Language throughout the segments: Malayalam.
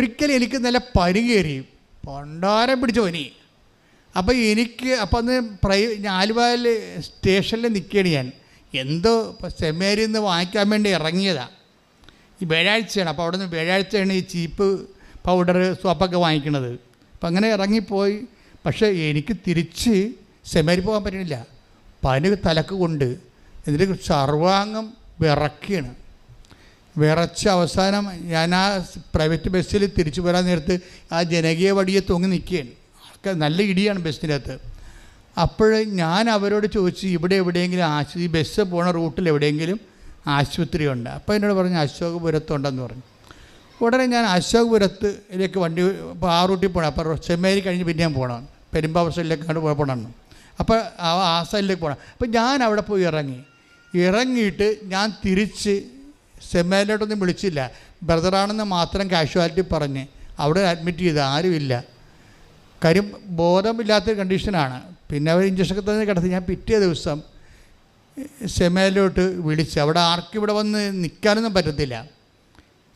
ഒരിക്കലും എനിക്ക് നല്ല പനി കയറി. പണ്ടാരം പിടിച്ച പനി അപ്പോൾ എനിക്ക് അപ്പം അന്ന് പ്രൈ ആലുവയിൽ സ്റ്റേഷനിൽ നിൽക്കുകയാണ് ഞാൻ. എന്തോ ഇപ്പോൾ സെമേരി നിന്ന് വാങ്ങിക്കാൻ വേണ്ടി ഇറങ്ങിയതാണ് ഈ വ്യാഴാഴ്ചയാണ് അപ്പോൾ അവിടെ നിന്ന് വ്യാഴാഴ്ചയാണ് ഈ ചീപ്പ് പൗഡർ സോപ്പൊക്കെ വാങ്ങിക്കണത്. അപ്പം അങ്ങനെ ഇറങ്ങിപ്പോയി. പക്ഷേ എനിക്ക് തിരിച്ച് സെമേരി പോകാൻ പറ്റുന്നില്ല പനി തലക്ക് കൊണ്ട് എന്നിട്ട് സർവാംഗം വിറക്കുകയാണ് വിറച്ച അവസാനം ഞാൻ ആ പ്രൈവറ്റ് ബസ്സിൽ തിരിച്ചു വരാൻ നേരത്ത് ആ ജനകീയ വടിയെ തൂങ്ങി നിൽക്കുകയാണ്. ആൾക്കാർ നല്ല ഇടിയാണ് ബസ്സിനകത്ത് അപ്പോൾ ഞാൻ അവരോട് ചോദിച്ചു ഇവിടെ എവിടെയെങ്കിലും ആശു ഈ ബസ് പോണ റൂട്ടിൽ എവിടെയെങ്കിലും ആശുപത്രി ഉണ്ട്? അപ്പോൾ എന്നോട് പറഞ്ഞു അശോകപുരത്തുണ്ടെന്ന് പറഞ്ഞു. ഉടനെ ഞാൻ അശോകപുരത്തിലേക്ക് വണ്ടി ആ റൂട്ടിൽ പോകണം അപ്പോൾ ചെമ്മേരി കഴിഞ്ഞ് പിന്നെ ഞാൻ പോകണം പെരുമ്പാവൂർ സൈഡിലേക്ക് അങ്ങോട്ട് പോകണം അപ്പോൾ ആ ആ സൈഡിലേക്ക് പോകണം അപ്പോൾ ഞാൻ അവിടെ പോയി ഇറങ്ങി. ഇറങ്ങിയിട്ട് ഞാൻ തിരിച്ച് സെമ്മേലോട്ടൊന്നും വിളിച്ചില്ല. ബ്രദറാണെന്ന് മാത്രം കാഷ്വാലിറ്റി പറഞ്ഞ്. അവിടെ അഡ്മിറ്റ് ചെയ്ത്. ആരുമില്ല കാര്യം ബോധമില്ലാത്ത കണ്ടീഷനാണ് പിന്നെ അവർ ഇഞ്ചക്ഷനൊക്കെ തന്നെ കിടത്തി. ഞാൻ പിറ്റേ ദിവസം സെമേലോട്ട് വിളിച്ച്. അവിടെ ആർക്കും ഇവിടെ വന്ന് നിൽക്കാനൊന്നും പറ്റത്തില്ല.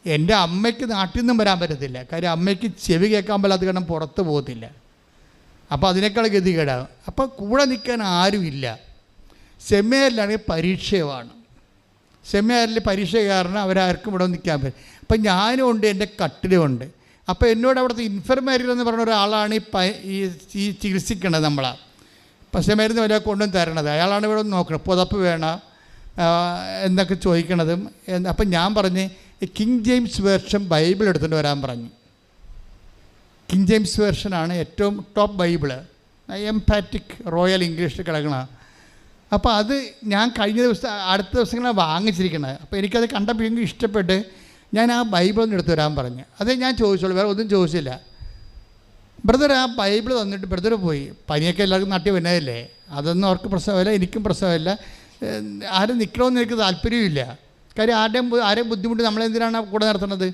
എന്റെ അമ്മയ്ക്ക് നാട്ടിൽ നിന്നും വരാൻ പറ്റത്തില്ല. കാര്യം അമ്മയ്ക്ക് ചെവി കേൾക്കാൻ പറ്റാത്ത കാരണം പുറത്ത് പോകത്തില്ല. അപ്പോൾ അതിനേക്കാൾ ഗതികേടാകും അപ്പോൾ കൂടെ നിൽക്കാൻ ആരുമില്ല. സെമിനാറിലാണെങ്കിൽ പരീക്ഷയുമാണ്. സെമിനാറിൽ പരീക്ഷ കാരണം അവരാർക്കും ഇവിടെ നിൽക്കാൻ പറ്റും അപ്പം ഞാനും ഉണ്ട് എന്റെ കട്ടിലുമുണ്ട് അപ്പോൾ എന്നോട് അവിടുത്തെ ഇൻഫർമേരിൽ എന്ന് പറഞ്ഞ ഒരാളാണ് ഈ ഈ ചികിത്സിക്കേണ്ടത് നമ്മളാ. പക്ഷേ മരുന്ന് വല്ല കൊണ്ടും തരണത്. അയാളാണ് ഇവിടെ നോക്കുന്നത് പുതപ്പ് വേണം. എന്നൊക്കെ ചോദിക്കണതും. അപ്പം ഞാൻ പറഞ്ഞ് കിങ് ജെയിംസ് വേർഷൻ ബൈബിൾ എടുത്തുകൊണ്ട് വരാൻ പറഞ്ഞു. കിങ് ജെയിംസ് വേർഷനാണ് ഏറ്റവും ടോപ്പ് ബൈബിൾ. എംപാറ്റിക് റോയൽ ഇംഗ്ലീഷിൽ കിടക്കണ അപ്പോൾ അത് ഞാൻ കഴിഞ്ഞ ദിവസം അടുത്ത ദിവസങ്ങളാണ് വാങ്ങിച്ചിരിക്കുന്നത് അപ്പോൾ എനിക്കത് കണ്ടപ്പോൾ എനിക്ക് ഇഷ്ടപ്പെട്ട് ഞാൻ ആ ബൈബിൾ ഒന്ന് എടുത്തു വരാൻ പറഞ്ഞു. അതേ ഞാൻ ചോദിച്ചോളൂ വേറെ ഒന്നും ചോദിച്ചില്ല. ബ്രദർ ആ ബൈബിൾ തന്നിട്ട് ബ്രദർ പോയി. പനിയൊക്കെ എല്ലാവർക്കും നാട്ടിൽ വരുന്നതല്ലേ അതൊന്നും അവർക്ക് പ്രശ്നമില്ല എനിക്കും പ്രശ്നമില്ല. ആരും നിൽക്കണമെന്ന് എനിക്ക് താല്പര്യമില്ല കാര്യം ആരുടെയും ആരെയും ബുദ്ധിമുട്ട് നമ്മളെന്തിനാണ് കൂടെ നടത്തുന്നത്?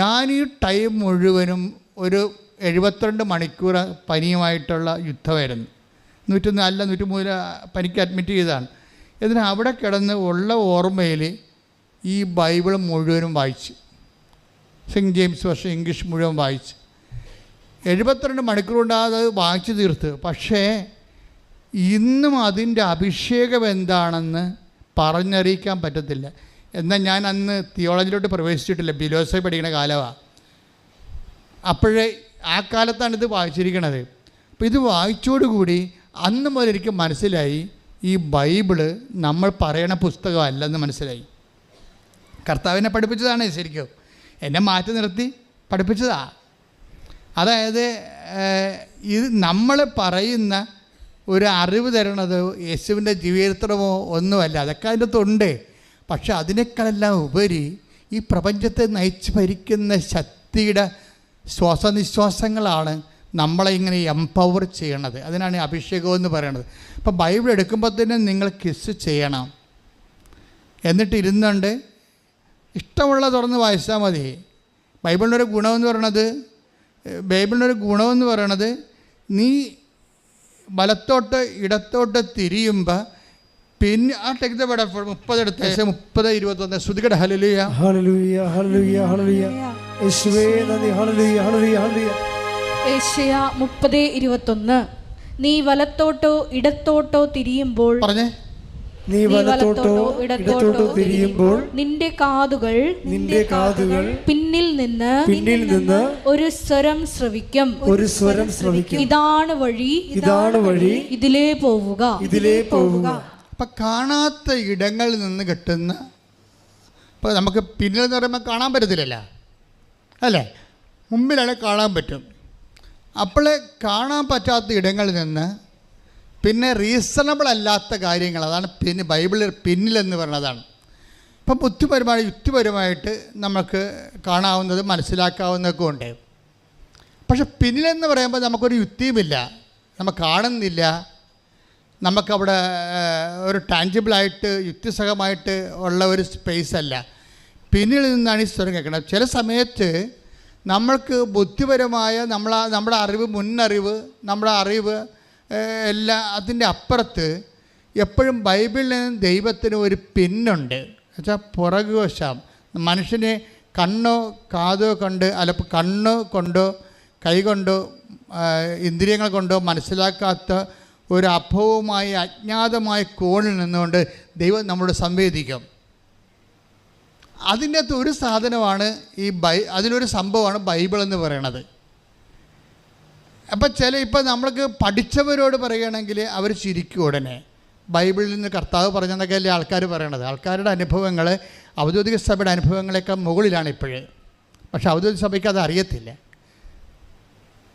ഞാൻ ഈ ടൈം മുഴുവനും ഒരു എഴുപത്തിരണ്ട് മണിക്കൂർ പനിയുമായിട്ടുള്ള യുദ്ധമായിരുന്നു. നൂറ്റൊന്ന് അല്ല നൂറ്റിമൂന്ന് പനിക്ക് അഡ്മിറ്റ് ചെയ്തതാണ്. എന്നിട്ട് അവിടെ കിടന്ന് ഉള്ള ഓർമ്മയിൽ ഈ ബൈബിൾ മുഴുവനും വായിച്ചു. സെയിന്റ് ജെയിംസ് വർഷം ഇംഗ്ലീഷ് മുഴുവൻ വായിച്ചു. എഴുപത്തിരണ്ട് മണിക്കൂർ കൊണ്ട് അത് വായിച്ചു തീർത്ത്. പക്ഷേ ഇന്നും അതിന്റെ അഭിഷേകം എന്താണെന്ന് പറഞ്ഞറിയിക്കാൻ പറ്റത്തില്ല. എന്നാൽ ഞാൻ അന്ന് തിയോളജിയിലോട്ട് പ്രവേശിച്ചിട്ടില്ല. ബിലോസെ പഠിക്കുന്ന കാലമാണ് അപ്പോഴേ ആ കാലത്താണ് ഇത് വായിച്ചിരിക്കണത്. അപ്പോൾ ഇത് വായിച്ചോടുകൂടി അന്ന് മുതൽ എനിക്ക് മനസ്സിലായി ഈ ബൈബിൾ നമ്മൾ പറയണ പുസ്തകമല്ലെന്ന് മനസ്സിലായി. കർത്താവിനെ പഠിപ്പിച്ചതാണ് ശരിക്കും. എന്നെ മാറ്റി നിർത്തി പഠിപ്പിച്ചതാ. അതായത് ഇത് നമ്മൾ പറയുന്ന ഒരു അറിവ് തരണത് യേശുവിന്റെ ജീവചരിത്രമോ ഒന്നുമല്ല. അതൊക്കെ അതിന്റെ തൊണ്ട്. പക്ഷെ അതിനേക്കാളെല്ലാം ഉപരി ഈ പ്രപഞ്ചത്തെ നയിച്ച് ഭരിക്കുന്ന ശക്തിയുടെ ശ്വാസനിശ്വാസങ്ങളാണ് നമ്മളെ ഇങ്ങനെ എംപവർ ചെയ്യണത്. അതിനാണ് ഈ അഭിഷേകം എന്ന് പറയുന്നത് അപ്പോൾ ബൈബിൾ എടുക്കുമ്പോൾ തന്നെ നിങ്ങൾ കിസ് ചെയ്യണം. എന്നിട്ട് ഇരുന്നുണ്ട്. ഇഷ്ടമുള്ള തുറന്ന് വായിച്ചാൽ മതി. ബൈബിളിനൊരു ഗുണമെന്ന് പറയണത് ബൈബിളിന്റെ ബൈബിളിനൊരു ഗുണമെന്ന് പറയണത് നീ വലത്തോട്ട് ഇടത്തോട്ട് തിരിയുമ്പോൾ പിന്നെ ആ ടെക്സ്റ്റ് പടം മുപ്പതെടുത്ത് മുപ്പത് ഇരുപത്തൊന്ന്. ശ്രുതികട ഹലുലിയ ഹല്ലേലൂയ ഹല്ലേലൂയ ഹല്ലേലൂയ. യേശുവേ നന്ദി. ഏഷ്യ മുപ്പത് ഇരുപത്തൊന്ന്. നീ വലത്തോട്ടോ ഇടത്തോട്ടോ തിരിയുമ്പോൾ പറഞ്ഞേ. നീ വലത്തോട്ടോ ഇടത്തോട്ടോ തിരിയുമ്പോൾ നിന്റെ കാതുകൾ നിന്റെ കാതുകൾ പിന്നിൽ നിന്ന് പിന്നിൽ നിന്ന് ഒരു സ്വരം ശ്രവിക്കും. ഒരു സ്വരം ശ്രവിക്കും. ഇതാണ് വഴി. ഇതാണ് വഴി. ഇതിലേ പോവുക. ഇതിലേ പോവുക. അപ്പൊ കാണാത്ത ഇടങ്ങളിൽ നിന്ന് കിട്ടുന്ന ഇപ്പൊ നമുക്ക് പിന്നിൽ എന്ന് പറയുമ്പോൾ കാണാൻ പറ്റത്തില്ലല്ലോ. അല്ലേ? മുമ്പിലാണ് കാണാൻ പറ്റും. അപ്പോൾ കാണാൻ പറ്റാത്ത ഇടങ്ങളിൽ നിന്ന് പിന്നെ റീസണബിൾ അല്ലാത്ത കാര്യങ്ങൾ അതാണ് പിന്നെ ബൈബിളിൽ പിന്നിലെന്ന് പറഞ്ഞതാണ് അപ്പം ബുദ്ധിപരമായി യുക്തിപരമായിട്ട് നമുക്ക് കാണാവുന്നത് മനസ്സിലാക്കാവുന്നതൊക്കെ ഉണ്ട്. പക്ഷെ പിന്നിലെന്ന് പറയുമ്പോൾ നമുക്കൊരു യുക്തിയുമില്ല. നമ്മൾ കാണുന്നില്ല. നമുക്കവിടെ ഒരു ടാഞ്ചിബിളായിട്ട് യുക്തിസഹമായിട്ട് ഉള്ള ഒരു സ്പേസ് അല്ല. പിന്നിൽ നിന്നാണ് ഈ സ്വരം കേൾക്കുന്നത്. ചില സമയത്ത് നമ്മൾക്ക് ബുദ്ധിപരമായ നമ്മൾ നമ്മുടെ അറിവ് മുന്നറിവ് നമ്മുടെ അറിവ് എല്ലാ അതിന്റെ അപ്പുറത്ത് എപ്പോഴും ബൈബിളിൽ നിന്ന് ദൈവത്തിന് ഒരു പിന്നുണ്ട്. വെച്ചാൽ പുറകുവശം മനുഷ്യനെ കണ്ണോ കാതോ കണ്ട് അല്ല കണ്ണോ കൊണ്ടോ കൈ കൊണ്ടോ ആ, ഇന്ദ്രിയങ്ങൾ കൊണ്ടോ മനസ്സിലാക്കാത്ത ഒരു അഭവമായ അജ്ഞാതമായ കോണിൽ നിന്നുകൊണ്ട് ദൈവം നമ്മളോട് സംവേദിക്കും. അതിന്റെ അകത്ത് ഒരു സാധനമാണ് ഈ ബൈ അതിലൊരു സംഭവമാണ് ബൈബിൾ എന്ന് പറയണത്. അപ്പം ചില ഇപ്പം നമ്മൾക്ക് പഠിച്ചവരോട് പറയുകയാണെങ്കിൽ അവർ ചിരിക്കും ഉടനെ. ബൈബിളിൽ നിന്ന് കർത്താവ് പറഞ്ഞെന്നൊക്കെ അല്ലേ ആൾക്കാർ പറയണത്. ആൾക്കാരുടെ അനുഭവങ്ങൾ ഔദ്യോഗിക സഭയുടെ അനുഭവങ്ങളെക്കാൾ മുകളിലാണ് ഇപ്പോഴേ. പക്ഷെ ഔദ്യോഗിക സഭയ്ക്ക് അത് അറിയത്തില്ല.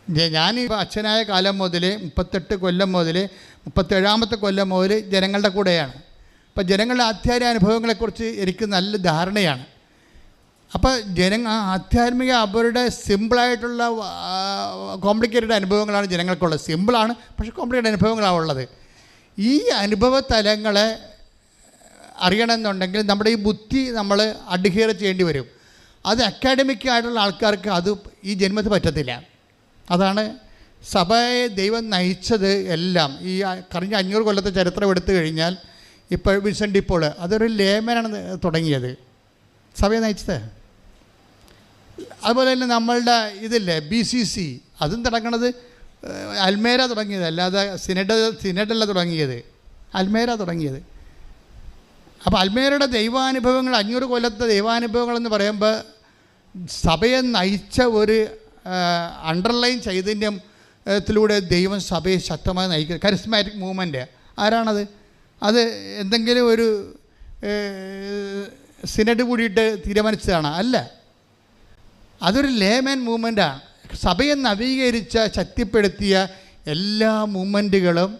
ഞാൻ അച്ഛനായ കാലം മുതൽ മുപ്പത്തെട്ട് കൊല്ലം മുതൽ മുപ്പത്തേഴാമത്തെ കൊല്ലം മുതൽ ജനങ്ങളുടെ കൂടെയാണ്. അപ്പോൾ ജനങ്ങളുടെ ആധ്യാത്മിക അനുഭവങ്ങളെക്കുറിച്ച് എനിക്ക് നല്ല ധാരണയാണ്. അപ്പോൾ ആ ആധ്യാത്മിക അവരുടെ സിമ്പിളായിട്ടുള്ള കോംപ്ലിക്കേറ്റഡ് അനുഭവങ്ങളാണ് ജനങ്ങൾക്കുള്ളത്. സിമ്പിളാണ് പക്ഷേ കോംപ്ലിക്കേറ്റഡ് അനുഭവങ്ങളാണ് ഉള്ളത്. ഈ അനുഭവ തലങ്ങളെ അറിയണമെന്നുണ്ടെങ്കിൽ നമ്മുടെ ഈ ബുദ്ധി നമ്മൾ അഡ്ഹിയർ ചെയ്യേണ്ടി വരും. അത് അക്കാഡമിക് ആയിട്ടുള്ള ആൾക്കാർക്ക് അത് ഈ ജന്മത്തിൽ പറ്റത്തില്ല. അതാണ് സഭയെ ദൈവം നയിച്ചത് എല്ലാം. ഈ കഴിഞ്ഞ അഞ്ഞൂറ് കൊല്ലത്തെ ചരിത്രം എടുത്തു കഴിഞ്ഞാൽ ഇപ്പോൾ വിൻസെന്റ് ഇപ്പോൾ അതൊരു ലേമനാണ് തുടങ്ങിയത്. സഭയെ നയിച്ചത്. അതുപോലെ തന്നെ നമ്മളുടെ ഇതില്ലേ ബി സി സി അതും തുടങ്ങണത് അൽമേര തുടങ്ങിയത് അല്ലാതെ സിനഡ് സിനഡല്ല തുടങ്ങിയത്. അൽമേര തുടങ്ങിയത്. അപ്പോൾ അൽമേരയുടെ ദൈവാനുഭവങ്ങൾ അഞ്ഞൂറ് കൊല്ലത്തെ ദൈവാനുഭവങ്ങളെന്ന് പറയുമ്പോൾ സഭയെ നയിച്ച ഒരു അണ്ടർലൈൻ ചൈതന്യത്തിലൂടെ ദൈവം സഭയെ ശക്തമായി നയിക്കുക. കരിസ്മാറ്റിക് മൂവ്മെന്റ് ആരാണത്? അത് എന്തെങ്കിലും ഒരു സിനഡ് കൂടിയിട്ട് തീരുമാനിച്ചതാണ്. അല്ല. അതൊരു ലേമൻ മൂവ്മെന്റാണ് സഭയെ നവീകരിച്ച ശക്തിപ്പെടുത്തിയ എല്ലാ മൂവ്മെന്റുകളും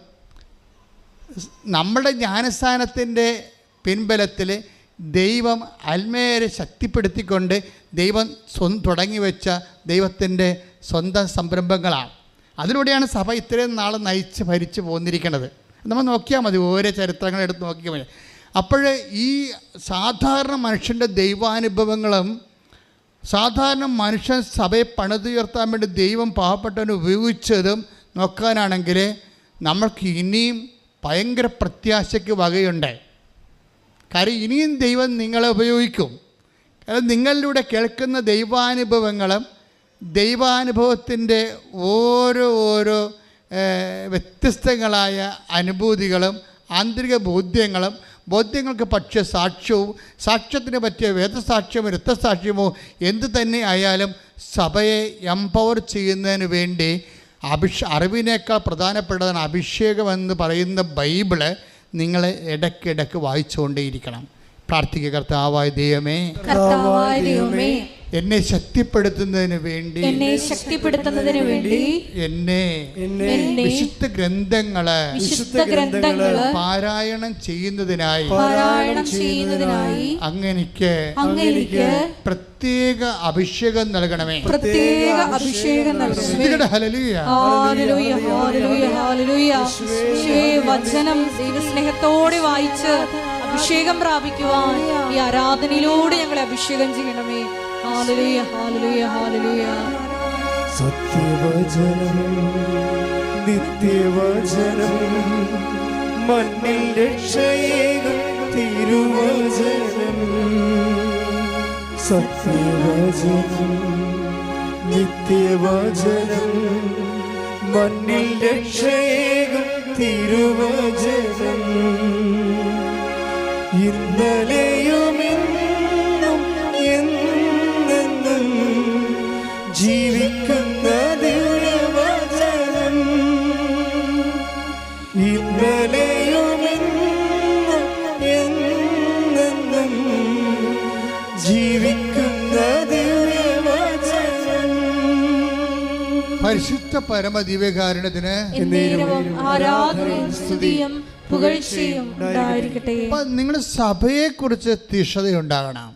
നമ്മുടെ ജ്ഞാനസ്ഥാനത്തിന്റെ പിൻബലത്തിൽ ദൈവം അൽമേരെ ശക്തിപ്പെടുത്തിക്കൊണ്ട് ദൈവം സ്വ തുടങ്ങി വെച്ച ദൈവത്തിന്റെ സ്വന്തം സംരംഭങ്ങളാണ്. അതിലൂടെയാണ് സഭ ഇത്രയും നാൾ നയിച്ച് ഭരിച്ചു പോന്നിരിക്കുന്നത്. നമ്മൾ നോക്കിയാൽ മതി ഓരോ ചരിത്രങ്ങൾ എടുത്ത് നോക്കിയാൽ മതി. അപ്പോൾ ഈ സാധാരണ മനുഷ്യന്റെ ദൈവാനുഭവങ്ങളും സാധാരണ മനുഷ്യൻ സഭയെ പണിതുയർത്താൻ വേണ്ടി ദൈവം പാവപ്പെട്ടവനെ ഉപയോഗിച്ചതും നോക്കാനാണെങ്കിൽ നമ്മൾക്ക് ഇനിയും ഭയങ്കര പ്രത്യാശയ്ക്ക് വകയുണ്ട്. കാര്യം ഇനിയും ദൈവം നിങ്ങളെ ഉപയോഗിക്കും. കാരണം നിങ്ങളിലൂടെ കേൾക്കുന്ന ദൈവാനുഭവങ്ങളും ദൈവാനുഭവത്തിന്റെ ഓരോ ഓരോ വ്യത്യസ്തങ്ങളായ അനുഭൂതികളും ആന്തരിക ബോധ്യങ്ങളും ബോധ്യങ്ങൾക്ക് പക്ഷേ സാക്ഷ്യവും സാക്ഷ്യത്തിന് പറ്റിയ വേദസാക്ഷ്യമോ രക്തസാക്ഷ്യമോ എന്ത് തന്നെ ആയാലും സഭയെ എംപവർ ചെയ്യുന്നതിന് വേണ്ടി അഭിഷ അറിവിനേക്കാൾ പ്രധാനപ്പെട്ടതാണ് അഭിഷേകം എന്ന് പറയുന്ന ബൈബിൾ നിങ്ങൾ ഇടയ്ക്കിടയ്ക്ക് വായിച്ചുകൊണ്ടേയിരിക്കണം. പ്രാർത്ഥിക്കുക കർത്താവായ ദൈവമേ. കർത്താവായ ദൈവമേ എന്നെ ശക്തിപ്പെടുത്തുന്നതിന് വേണ്ടി എന്നെ ശക്തിപ്പെടുത്തുന്നതിന് വേണ്ടി എന്നെ വിശുദ്ധ ഗ്രന്ഥങ്ങൾ വിശുദ്ധ ഗ്രന്ഥങ്ങൾ പാരായണം ചെയ്യുന്നതിനായി പാരായണം ചെയ്യുന്നതിനായി അങ്ങനെക്ക് അങ്ങനെക്ക് പ്രത്യേക അഭിഷേകം നൽകണമേ. പ്രത്യേക അഭിഷേകം നൽകണമേ. ഹല്ലേലൂയ. ഹല്ലേലൂയ. ഹാലലൂയ ഹാലലൂയ ഹാലലൂയ യേശുവേ, വചനം ദൈവസ്നേഹത്തോടെ വായിച്ച് അഭിഷേകം പ്രാപിക്കുവാൻ ഈ ആരാധനയിലൂടെ ഞങ്ങളെ അഭിഷേകം ചെയ്യണമേ. സത്യവചനം നിത്യവചനം തിരുവചനം. സത്യവചനം നിത്യവചനം തിരുവചനം. ഇന്നലെയും ഇന്നും പരിശുദ്ധ പരമദിവ്യകാരുണ്യത്തിന് എന്നേരവും നിങ്ങൾ സ്തുതിയും കുറിച്ച് തീക്ഷണതയുണ്ടാകണം.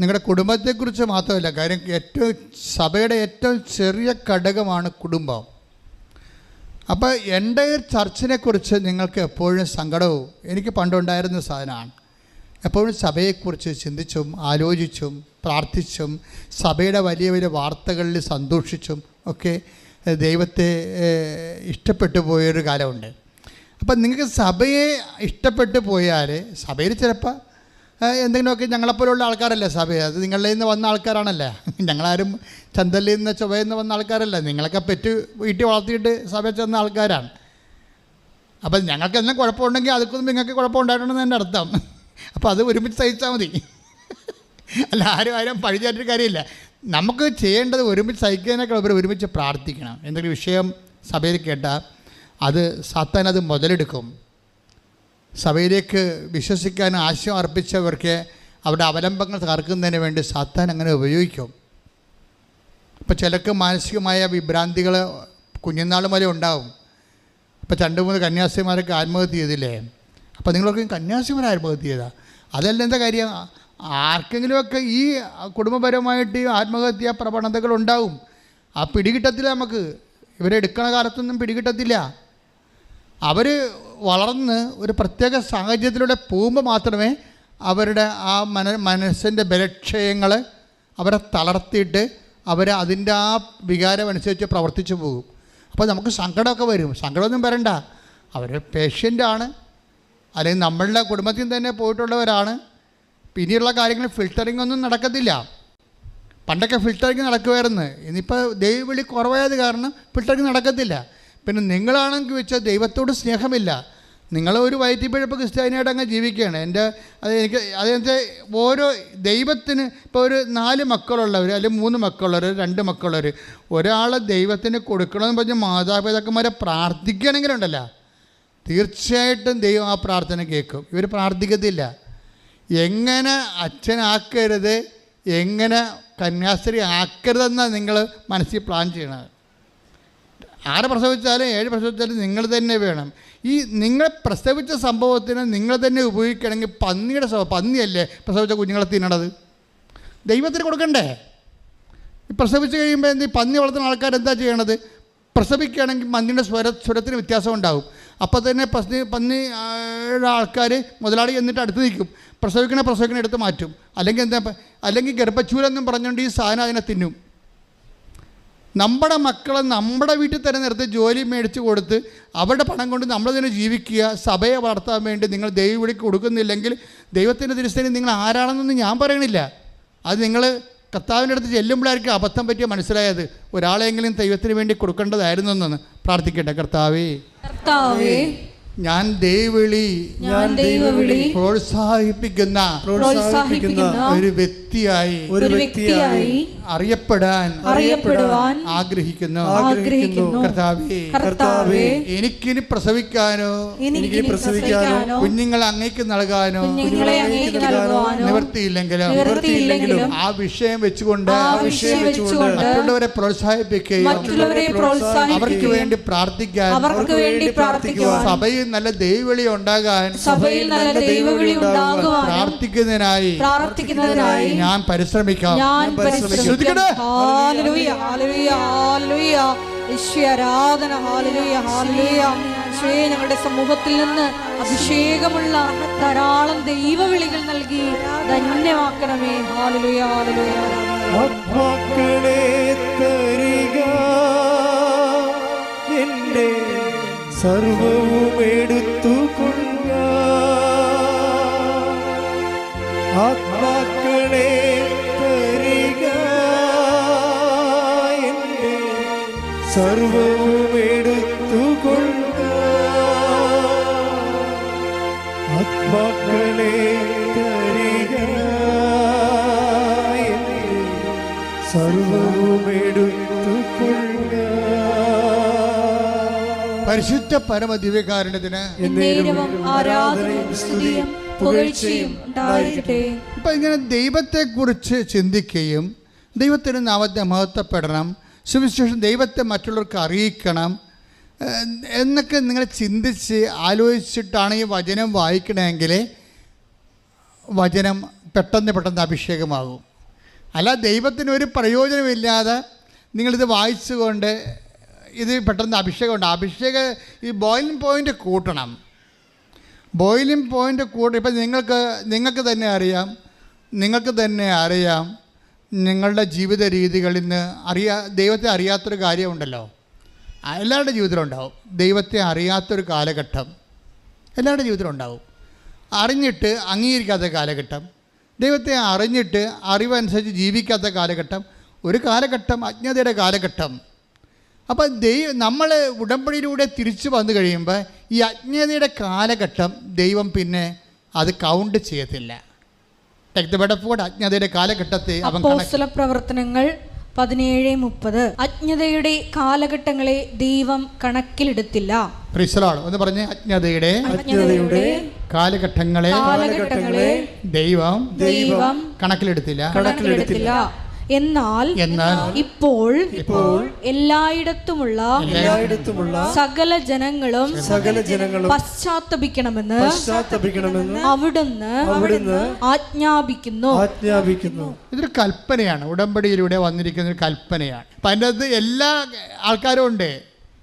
നിങ്ങളുടെ കുടുംബത്തെക്കുറിച്ച് മാത്രമല്ല കാര്യം ഏറ്റവും സഭയുടെ ഏറ്റവും ചെറിയ ഘടകമാണ് കുടുംബം. അപ്പോൾ എന്റെ ചർച്ചിനെക്കുറിച്ച് നിങ്ങൾക്ക് എപ്പോഴും സങ്കടവും എനിക്ക് പണ്ടുണ്ടായിരുന്ന സാധനമാണ്. എപ്പോഴും സഭയെക്കുറിച്ച് ചിന്തിച്ചും ആലോചിച്ചും പ്രാർത്ഥിച്ചും സഭയുടെ വലിയ വലിയ വാർത്തകളിൽ സന്തോഷിച്ചും ഒക്കെ ദൈവത്തെ ഇഷ്ടപ്പെട്ടു പോയൊരു കാലമുണ്ട്. അപ്പം നിങ്ങൾക്ക് സഭയെ ഇഷ്ടപ്പെട്ടു പോയാൽ സഭയിൽ ചിലപ്പോൾ എന്തെങ്കിലുമൊക്കെ ഞങ്ങളെപ്പോലുള്ള ആൾക്കാരല്ലേ സഭ? അത് നിങ്ങളിൽ നിന്ന് വന്ന ആൾക്കാരാണല്ലേ? ഞങ്ങളാരും ചന്തലിൽ നിന്ന് ചൊവ്വയിൽ നിന്ന് വന്ന ആൾക്കാരല്ല. നിങ്ങളൊക്കെ പെറ്റ് വീട്ടിൽ വളർത്തിയിട്ട് സഭയിൽ ചെന്ന ആൾക്കാരാണ്. അപ്പം ഞങ്ങൾക്ക് എന്തെങ്കിലും കുഴപ്പമുണ്ടെങ്കിൽ അതൊക്കെ നിങ്ങൾക്ക് കുഴപ്പമുണ്ടായിട്ടുണ്ടെന്ന് എന്റെ അർത്ഥം. അപ്പോൾ അത് ഒരുമിച്ച് സഹിച്ചാൽ മതി. അല്ല ആരും ആരും പഴിചാറ്റൊരു കാര്യമില്ല. നമുക്ക് ചെയ്യേണ്ടത് ഒരുമിച്ച് സഹിക്കുന്നതിനേക്കാൾ ഉപരി ഒരുമിച്ച് പ്രാർത്ഥിക്കണം. എന്തെങ്കിലും വിഷയം സഭയിൽ കേട്ടാൽ അത് സാത്താൻ അത് മുതലെടുക്കും. സഭയിലേക്ക് വിശ്വസിക്കാൻ ആശയം അർപ്പിച്ചവർക്ക് അവരുടെ അവലംബങ്ങൾ തകർക്കുന്നതിന് വേണ്ടി സാത്താൻ അങ്ങനെ ഉപയോഗിക്കും. അപ്പോൾ ചിലക്ക് മാനസികമായ വിഭ്രാന്തികൾ കുഞ്ഞുനാൾ മുതലേ ഉണ്ടാവും. ഇപ്പോൾ രണ്ട് മൂന്ന് കന്യാസിമാരൊക്കെ ആത്മഹത്യ ചെയ്തില്ലേ? അപ്പോൾ നിങ്ങളൊക്കെ കന്യാസിമാരായിരുന്നു ചെയ്താൽ അതല്ല എന്താ കാര്യം? ആർക്കെങ്കിലുമൊക്കെ ഈ കുടുംബപരമായിട്ട് ആത്മഹത്യാ പ്രവണതകൾ ഉണ്ടാവും. ആ പിടികിട്ടത്തില്ല നമുക്ക്. ഇവരെ എടുക്കണ കാലത്തൊന്നും പിടികിട്ടത്തില്ല. അവർ വളർന്ന് ഒരു പ്രത്യേക സാഹചര്യത്തിലൂടെ പോകുമ്പോൾ മാത്രമേ അവരുടെ ആ മന മനസ്സിന്റെ ബലക്ഷയങ്ങൾ അവരെ തളർത്തിയിട്ട് അവർ അതിന്റെ ആ വികാരം അനുസരിച്ച് പ്രവർത്തിച്ചു പോകും. അപ്പോൾ നമുക്ക് സങ്കടമൊക്കെ വരും. സങ്കടമൊന്നും വരണ്ട. അവർ പേഷ്യന്റാണ് അല്ലെങ്കിൽ നമ്മളുടെ കുടുംബത്തിൽ തന്നെ പോയിട്ടുള്ളവരാണ്. പിന്നീടുള്ള കാര്യങ്ങൾ ഫിൽറ്ററിംഗ് ഒന്നും നടക്കത്തില്ല. പണ്ടൊക്കെ ഫിൽറ്ററിങ് നടക്കുമായിരുന്നു ഇനിയിപ്പോൾ ദൈവവിളി കുറവായത് കാരണം ഫിൽറ്ററിങ് നടക്കത്തില്ല. പിന്നെ നിങ്ങളാണെങ്കിൽ വെച്ചാൽ ദൈവത്തോട് സ്നേഹമില്ല. നിങ്ങൾ ഒരു വയറ്റിപ്പിഴപ്പ് ക്രിസ്ത്യാനിയായിട്ട് അങ്ങ് ജീവിക്കുകയാണ്. എന്റെ അത് എനിക്ക് അതെന്താ ഓരോ ദൈവത്തിന് ഇപ്പോൾ ഒരു നാല് മക്കളുള്ളവർ അല്ലെങ്കിൽ മൂന്ന് മക്കളുള്ളവർ രണ്ട് മക്കളുള്ളവർ ഒരാൾ ദൈവത്തിന് കൊടുക്കണമെന്ന് പറഞ്ഞ് മാതാപിതാക്കന്മാരെ പ്രാർത്ഥിക്കുകയാണെങ്കിലുണ്ടല്ലോ. തീർച്ചയായിട്ടും ദൈവം ആ പ്രാർത്ഥന കേൾക്കും. ഇവർ പ്രാർത്ഥിക്കത്തില്ല. എങ്ങനെ അച്ഛനാക്കരുത് എങ്ങനെ കന്യാസ്ത്രീ ആക്കരുതെന്നാണ് നിങ്ങൾ മനസ്സിൽ പ്ലാൻ ചെയ്യണത്. ആറ് പ്രസവിച്ചാലും ഏഴ് പ്രസവിച്ചാലും നിങ്ങൾ തന്നെ വേണം. ഈ നിങ്ങൾ പ്രസവിച്ച സംഭവത്തിന് നിങ്ങൾ തന്നെ ഉപയോഗിക്കണമെങ്കിൽ പന്നിയുടെ പന്നിയല്ലേ പ്രസവിച്ച കുഞ്ഞുങ്ങളെ തിന്നണത്? ദൈവത്തിന് കൊടുക്കണ്ടേ? പ്രസവിച്ച് കഴിയുമ്പോൾ എന്ത് പന്നി വളർത്തുന്ന ആൾക്കാർ എന്താ ചെയ്യണത്? പ്രസവിക്കുകയാണെങ്കിൽ പന്നിയുടെ സ്വര സ്വരത്തിന് വ്യത്യാസം ഉണ്ടാവും. അപ്പോൾ തന്നെ പന്നി പന്നി ആൾക്കാർ മുതലാളി എന്നിട്ട് അടുത്ത് നിൽക്കും. പ്രസവിക്കണ പ്രസവിക്കണ എടുത്ത് മാറ്റും. അല്ലെങ്കിൽ എന്താ അല്ലെങ്കിൽ ഗർഭച്ചൂരെന്നും പറഞ്ഞുകൊണ്ട് ഈ സാധനം അതിനെ തിന്നും. നമ്മുടെ മക്കളെ നമ്മുടെ വീട്ടിൽ തന്നെ നിർത്തി ജോലി മേടിച്ച് കൊടുത്ത് അവരുടെ പണം കൊണ്ട് നമ്മൾ തന്നെ ജീവിക്കുക സഭയെ വളർത്താൻ വേണ്ടി നിങ്ങൾ ദൈവവിളിക്ക് കൊടുക്കുന്നില്ലെങ്കിൽ ദൈവത്തിന്റെ തിരുസ്ഥിതി നിങ്ങൾ ആരാണെന്നൊന്നും ഞാൻ പറയണില്ല. അത് നിങ്ങൾ കർത്താവിന്റെ അടുത്ത് ചെല്ലുമ്പോഴായിരിക്കും അബദ്ധം പറ്റിയ മനസ്സിലായത്. ഒരാളെങ്കിലും ദൈവത്തിന് വേണ്ടി കൊടുക്കേണ്ടതായിരുന്നു എന്നൊന്ന് പ്രാർത്ഥിക്കട്ടെ കർത്താവേ. കർത്താവേ ഞാൻ ദൈവവിളി ഞാൻ ദൈവവിളി പ്രോത്സാഹിപ്പിക്കുന്ന പ്രോത്സാഹിപ്പിക്കുന്ന ഒരു വ്യക്തിയായി ഒരു വ്യക്തിയായി അറിയപ്പെടാൻ അറിയപ്പെടുവാൻ ആഗ്രഹിക്കുന്നു. ആഗ്രഹിക്കുന്നു. കർത്താവേ കർത്താവേ എനിക്കിനി പ്രസവിക്കാനോ എനിക്ക് പ്രസവിക്കാനോ കുഞ്ഞുങ്ങളെ അങ്ങേക്ക് നൽകാനോ കുഞ്ഞുങ്ങളെ അങ്ങേക്ക് നൽകാനോ നിവർത്തിയില്ലെങ്കിലും നിവർത്തിയില്ലെങ്കിലും ആ വിഷയം വെച്ചുകൊണ്ട് ആ വിഷയം വെച്ചുകൊണ്ട് മറ്റുള്ളവരെ പ്രോത്സാഹിപ്പിക്കുകയും മറ്റുള്ളവരെ പ്രോത്സാഹിപ്പിക്കുകയും അവർക്ക് വേണ്ടി പ്രാർത്ഥിക്കാൻ അവർക്ക് വേണ്ടി പ്രാർത്ഥിക്കുവാൻ സഭയിൽ നല്ല ദൈവവിളി ഉണ്ടാകാൻ സഭയിൽ നല്ല ദൈവവിളി ഉണ്ടാകുവാൻ പ്രാർത്ഥിക്കുന്നതിനായി പ്രാർത്ഥിക്കുന്നതിനായി ഞാൻ പരിശ്രമിക്കാം. ഞാൻ ഹാലലൂയ ഹാലലൂയ യേശുവേ, ഞങ്ങളുടെ സമൂഹത്തിൽ നിന്ന് അഭിഷേകമുള്ള ധാരാളം ദൈവവിളികൾ നൽകി ധന്യമാക്കണമേ. Hallelujah hallelujah. ആത്മാക്കളെ സർവവും എടുത്തുകൊണ്ട് ആത്മാക്കളെ തരിക സർവവും എടുത്തുകൊണ്ട് പരിശുദ്ധ പരമ ദിവ്യകാരുണ്യത്തിന് ഇപ്പൊ ഇങ്ങനെ ദൈവത്തെ കുറിച്ച് ചിന്തിക്കുകയും ദൈവത്തിന് നാമത്തെ മഹത്വപ്പെടണം. സുവിശേഷം ദൈവത്തെ മറ്റുള്ളവർക്ക് അറിയിക്കണം. എന്നൊക്കെ നിങ്ങൾ ചിന്തിച്ച് ആലോചിച്ചിട്ടാണ് ഈ വചനം വായിക്കണമെങ്കിൽ വചനം പെട്ടെന്ന് പെട്ടെന്ന് അഭിഷേകമാകും. അല്ല ദൈവത്തിന് ഒരു പ്രയോജനമില്ലാതെ നിങ്ങളിത് വായിച്ചുകൊണ്ട് ഇത് പെട്ടെന്ന് അഭിഷേകമുണ്ട്. അഭിഷേക ഈ ബോയിലിംഗ് പോയിന്റ് കൂട്ടണം. ബോയിലിംഗ് പോയിന്റ് കൂട്ടി ഇപ്പം നിങ്ങൾക്ക് നിങ്ങൾക്ക് തന്നെ അറിയാം. നിങ്ങൾക്ക് തന്നെ അറിയാം. നിങ്ങളുടെ ജീവിത രീതികളിൽ നിന്ന് അറിയാ ദൈവത്തെ അറിയാത്തൊരു കാര്യമുണ്ടല്ലോ. എല്ലാവരുടെ ജീവിതത്തിലും ഉണ്ടാവും. ദൈവത്തെ അറിയാത്തൊരു കാലഘട്ടം എല്ലാവരുടെ ജീവിതത്തിലും ഉണ്ടാവും. അറിഞ്ഞിട്ട് അംഗീകരിക്കാത്ത കാലഘട്ടം ദൈവത്തെ അറിഞ്ഞിട്ട് അറിവനുസരിച്ച് ജീവിക്കാത്ത കാലഘട്ടം ഒരു കാലഘട്ടം അജ്ഞതയുടെ കാലഘട്ടം. അപ്പം ദൈവം നമ്മൾ ഉടമ്പടിയിലൂടെ തിരിച്ചു വന്നു കഴിയുമ്പോൾ ഈ അജ്ഞതയുടെ കാലഘട്ടം ദൈവം പിന്നെ അത് കൗണ്ട് ചെയ്യത്തില്ല. രക്തപടപ്പോട് അജ്ഞതയുടെ കാലഘട്ടത്തെ അവൻ പ്രവർത്തനങ്ങൾ പതിനേഴ് മുപ്പത്. അജ്ഞതയുടെ കാലഘട്ടങ്ങളെ ദൈവം കണക്കിലെടുത്തില്ല. എന്ന് പറഞ്ഞ്. അജ്ഞതയുടെ അജ്ഞതയുടെ കാലഘട്ടങ്ങളെ കാലഘട്ടങ്ങളെ ദൈവം ദൈവം കണക്കിലെടുത്തില്ല. കണക്കിലെടുത്തില്ല. എന്നാൽ എന്നാൽ ഇപ്പോൾ ഇപ്പോൾ എല്ലായിടത്തുമുള്ള എല്ലായിടത്തുമുള്ള സകല ജനങ്ങളും സകല ജനങ്ങളും പശ്ചാത്തപിക്കണമെന്ന് പശ്ചാത്തപിക്കണമെന്ന് അവിടുന്ന് അവിടുന്ന് ആജ്ഞാപിക്കുന്നു. ആജ്ഞാപിക്കുന്നു. ഇതൊരു കൽപ്പനയാണ്. ഉടമ്പടിയിലൂടെ വന്നിരിക്കുന്ന ഒരു കൽപ്പനയാണ്. അപ്പം അതിന്റെ അകത്ത് എല്ലാ ആൾക്കാരും ഉണ്ട്.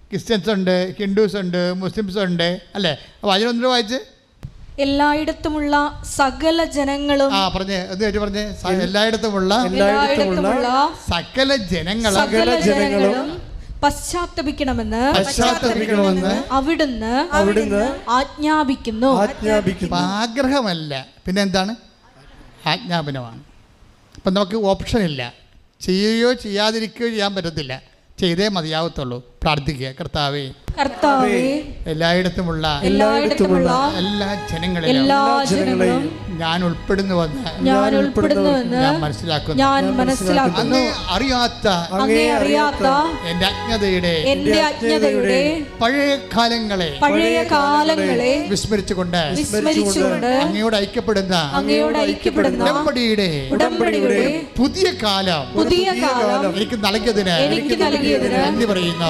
ക്രിസ്ത്യൻസ് ഉണ്ട് ഹിന്ദുസ് ഉണ്ട് മുസ്ലിംസ് ഉണ്ട്. അല്ലേ? അപ്പോൾ അതിനൊന്നും വായിച്ച്. എല്ലായിടത്തുമുള്ള സകല ജനങ്ങളും ആ പറഞ്ഞേ വെച്ച് പറഞ്ഞേ? സ- എല്ലായിടത്തുമുള്ള എല്ലായിടത്തുമുള്ള സകല ജനങ്ങളും സകല ജനങ്ങളും പശ്ചാത്തപിക്കണമെന്ന് പശ്ചാത്തപിക്കണമെന്ന് അവിടുന്ന് അവിടുന്ന് ആജ്ഞാപിക്കുന്നു. ആജ്ഞാപിക്കുന്നു. അപ്പം ആഗ്രഹമല്ല. പിന്നെ എന്താണ്? ആജ്ഞാപനമാണ്. അപ്പം നമുക്ക് ഓപ്ഷൻ ഇല്ല. ചെയ്യുകയോ ചെയ്യാതിരിക്കുകയോ ചെയ്യാൻ പറ്റത്തില്ല. ചെയ്തേ മതിയാവത്തുള്ളൂ. പ്രാർത്ഥിക്കുക. കർത്താവേ കർത്താവേ എല്ലായിടത്തുമുള്ള എല്ലായിടത്തുമുള്ള എല്ലാ ജനങ്ങളെയും എല്ലാ ജനങ്ങളെയും ഞാൻ ഉൾപ്പെടുന്നുവെന്ന് ഞാൻ ഉൾപ്പെടുന്നു ഞാൻ മനസ്സിലാക്കുന്നു. ഞാൻ മനസ്സിലാക്കുന്നു. അങ്ങേ അറിയാത്ത അങ്ങേ അറിയാത്ത എന്റെ അജ്ഞതയുടെ എന്റെ അജ്ഞതയുടെ പഴയ കാലങ്ങളെ പഴയ കാലങ്ങളെ വിസ്മരിച്ചുകൊണ്ട് വിസ്മരിച്ചുകൊണ്ട് അങ്ങയോട് ഐക്യപ്പെടുന്ന അങ്ങയോട് ഐക്യപ്പെടുന്ന ഉടമ്പടിയുടെ ഉടമ്പടിയുടെ പുതിയ കാലം പുതിയ കാലം എനിക്ക് നൽകിയതിന് എനിക്ക് നൽകിയതിന് നന്ദി പറയുന്നു.